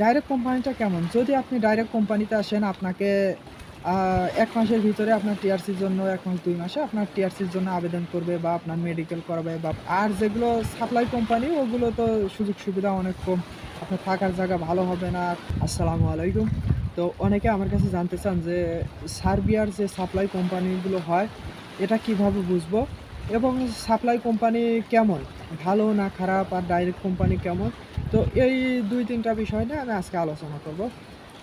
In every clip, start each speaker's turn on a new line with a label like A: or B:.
A: Direct কোম্পানিটা কেমন? যদি আপনি ডাইরেক্ট কোম্পানিতে আসেন, আপনাকে এক মাসের ভিতরে আপনার টিআরসির জন্য, এক মাস, দুই মাসে আপনার টিআরসির জন্য আবেদন করবে বা আপনার মেডিকেল করাবে বা, আর যেগুলো সাপ্লাই কোম্পানি ওগুলো তো সুযোগ সুবিধা অনেক কম। আপনার থাকার জায়গা ভালো হবে না। আসসালামু আলাইকুম। তো অনেকে আমার কাছে জানতে চান যে, সার্বিয়ার যে সাপ্লাই কোম্পানিগুলো হয়, এটা কীভাবে বুঝব? এবং সাপ্লাই কোম্পানি কেমন? ভালো না খারাপ? আর ডাইরেক্ট কোম্পানি কেমন? তো এই দুই তিনটা বিষয় নিয়ে আমি আজকে আলোচনা করব।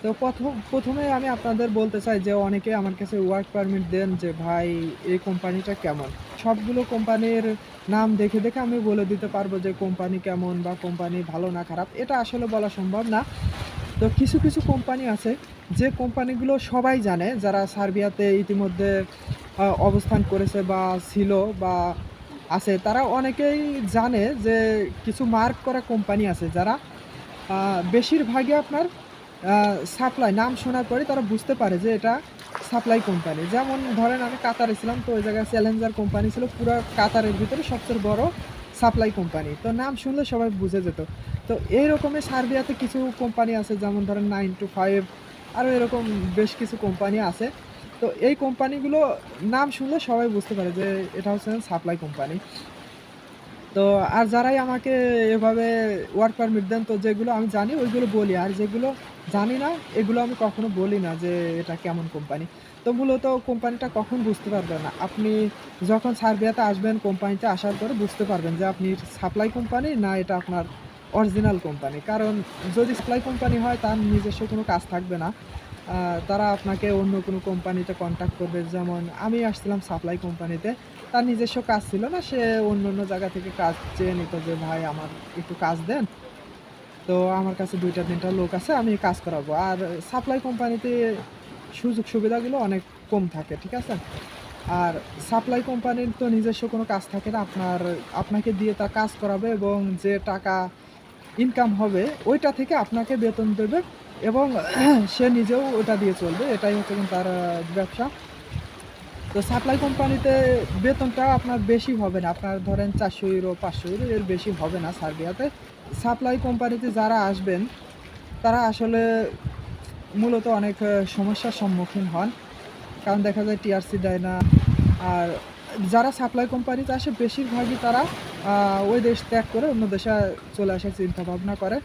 A: তো প্রথম, প্রথমে আমি আপনাদের বলতে চাই যে অনেকে আমার কাছে ওয়ার্ক পারমিট দেন যে, ভাই, এই কোম্পানিটা কেমন? সবগুলো কোম্পানির নাম দেখে দেখে আমি বলে দিতে পারব যে কোম্পানি কেমন বা কোম্পানি ভালো না খারাপ? এটা আসলে বলা সম্ভব না। তো কিছু কিছু কোম্পানি আছে, যে কোম্পানিগুলো সবাই জানে, যারা সার্বিয়াতে ইতিমধ্যে অবস্থান করেছে বা ছিল বা আছে। তারা অনেকেই জানে যে কিছু মার্ক করা কোম্পানি আছে যারা বেশিরভাগই আপনার সাপ্লাই নাম শোনার পরে তারা বুঝতে পারে যে এটা সাপ্লাই কোম্পানি যেমন ধরেন আমি কাতারে ছিলাম, তো ওই জায়গায় চ্যালেঞ্জার কোম্পানি ছিল, পুরো কাতারের ভিতরে সবচেয়ে বড় সাপ্লাই কোম্পানি তো নাম শুনলে সবাই বুঝে যেত। তো এই রকমের সার্বিয়াতে কিছু কোম্পানি আছে, যেমন ধরেন নাইন টু ফাইভ আরও এরকম বেশ কিছু কোম্পানি আছে। তো এই কোম্পানিগুলো নাম শুনলে সবাই বুঝতে পারে যে এটা হচ্ছে সাপ্লাই কোম্পানি তো আর যারাই আমাকে এভাবে ওয়ার্ক পারমিট দেন, তো যেগুলো আমি জানি, ওইগুলো বলি। আর যেগুলো জানি না, এগুলো আমি কখনো বলি না যে এটা কেমন কোম্পানি তো মূলত কোম্পানিটা কখন বুঝতে পারবেন না। আপনি যখন সার্বিয়াতে আসবেন কোম্পানিতে আসার পরে বুঝতে পারবেন যে আপনি সাপ্লাই কোম্পানি না এটা আপনার অরিজিনাল কোম্পানি কারণ যদি সাপ্লাই কোম্পানি হয়, তার নিজস্ব কোনো কাজ থাকবে না। তারা আপনাকে অন্য কোনো কোম্পানিতে কন্ট্যাক্ট করবে। যেমন আমি আসছিলাম সাপ্লাই কোম্পানিতে, তার নিজস্ব কাজ ছিল না, সে অন্য অন্য জায়গা থেকে কাজ চেয়ে নিত যে, ভাই, আমার একটু কাজ দেন। তো আমার কাছে দুইটা, তিনটা লোক আছে, আমি কাজ করাবো। আর সাপ্লাই কোম্পানিতে সুযোগ সুবিধাগুলো অনেক কম থাকে, ঠিক আছে? আর সাপ্লাই কোম্পানির তো নিজস্ব কোনো কাজ থাকে না, আপনার, আপনাকে দিয়ে তার কাজ করাবে এবং যে টাকা ইনকাম হবে, ওইটা থেকে আপনাকে বেতন দেবে এবং সে নিজেও ওটা দিয়ে চলবে, এটাই হচ্ছে তার ব্যবসা। তো সাপ্লাই কোম্পানিতে বেতনটা আপনার বেশি হবে না, আপনার ধরেন চারশো ইউরো পাঁচশো ইউরো এর বেশি হবে না সার্বিয়াতে। সাপ্লাই কোম্পানিতে যারা আসবেন, তারা আসলে মূলত অনেক সমস্যার সম্মুখীন হন। কারণ দেখা যায় টিআরসি দেয় না, আর যারা সাপ্লাই কোম্পানিতে আসে, বেশিরভাগই তারা ওই দেশ ত্যাগ করে অন্য দেশে চলে আসার চিন্তা ভাবনা করে।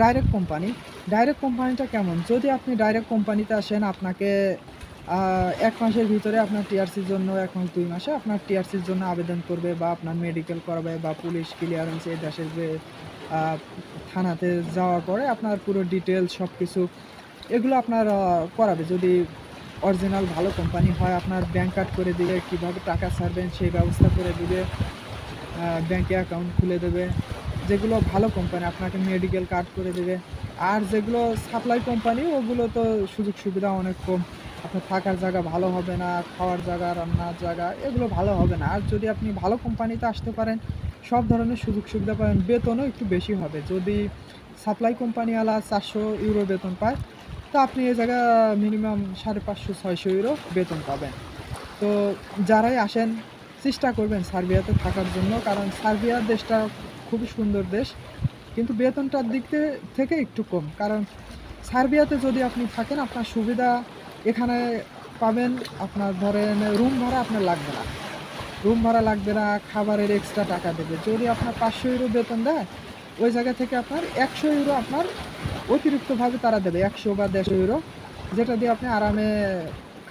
A: ডাইরেক্ট কোম্পানি ডাইরেক্ট কোম্পানিটা কেমন? যদি আপনি ডাইরেক্ট কোম্পানিতে আসেন, আপনাকে এক মাসের ভিতরে আপনার টিআরসির জন্য এক মাস, দুই মাসে আপনার টিআরসির জন্য আবেদন করবে বা আপনার মেডিকেল করাবে বা পুলিশ ক্লিয়ারেন্স এই দেশের যে থানাতে যাওয়ার পরে আপনার পুরো ডিটেলস সব কিছু এগুলো আপনার করাবে। যদি অরিজিনাল ভালো কোম্পানি হয়, আপনার ব্যাংক কার্ড করে দিবে, কীভাবে টাকা ছাড়বেন সেই ব্যবস্থা করে দিবে ব্যাঙ্কে অ্যাকাউন্ট খুলে দেবে। যেগুলো ভালো কোম্পানি, আপনাকে মেডিকেল কার্ড করে দেবে। আর যেগুলো সাপ্লাই কোম্পানি ওগুলো তো সুযোগ সুবিধা অনেক কম। আপনার থাকার জায়গা ভালো হবে না, খাওয়ার জায়গা, রান্নার জায়গা, এগুলো ভালো হবে না। আর যদি আপনি ভালো কোম্পানিতে আসতে পারেন, সব ধরনের সুযোগ সুবিধা পাবেন। বেতনও একটু বেশি হবে। যদি সাপ্লাই কোম্পানিওয়ালা চারশো ইউরো বেতন পায় তো আপনি এই জায়গা মিনিমাম সাড়ে পাঁচশো, ছয়শো ইউরো বেতন পাবেন। তো যারাই আসেন, চেষ্টা করবেন সার্বিয়াতে থাকার জন্য, কারণ সার্বিয়া দেশটা খুবই সুন্দর দেশ। কিন্তু বেতনটার দিক থেকে একটু কম। কারণ সার্বিয়াতে যদি আপনি থাকেন, আপনার সুবিধা এখানে পাবেন। আপনার ধরেন রুম ভাড়া আপনার লাগবে না। রুম ভাড়া লাগবে না, খাবারের এক্সট্রা টাকা দেবে। যদি আপনার পাঁচশো ইউরো বেতন দেয় ওই জায়গা থেকে আপনার একশো ইউরো আপনার অতিরিক্তভাবে তারা দেবে, একশো বা দেড়শো ইউরো যেটা দিয়ে আপনি আরামে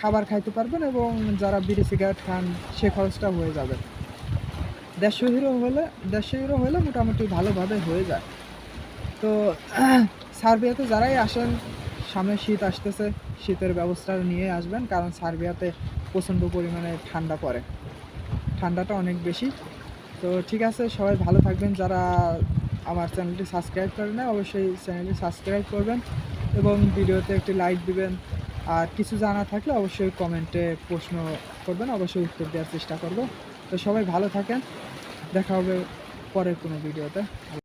A: খাবার খাইতে পারবেন এবং যারা বিড়ি, সিগারেট খান, সে খরচটা হয়ে যাবে। দেড়শো ইউরো হলে, দেড়শো ইউরো হলে মোটামুটি ভালোভাবে হয়ে যায়। তো, সার্বিয়াতে যারাই আসেন, সামনে শীত আসতেছে, শীতের ব্যবস্থা নিয়ে আসবেন, কারণ সার্বিয়াতে প্রচণ্ড পরিমাণে ঠান্ডা পড়ে। ঠান্ডাটা অনেক বেশি। তো ঠিক আছে, সবাই ভালো থাকবেন, যারা আমার চ্যানেলটি সাবস্ক্রাইব করেন না, অবশ্যই চ্যানেলটি সাবস্ক্রাইব করবেন এবং ভিডিওতে একটি লাইক দিবেন। আর কিছু জানা থাকলে অবশ্যই কমেন্টে প্রশ্ন করবেন, অবশ্যই উত্তর দেওয়ার চেষ্টা করব। তো সবাই ভালো থাকেন, দেখা হবে পরের কোনো ভিডিওতে।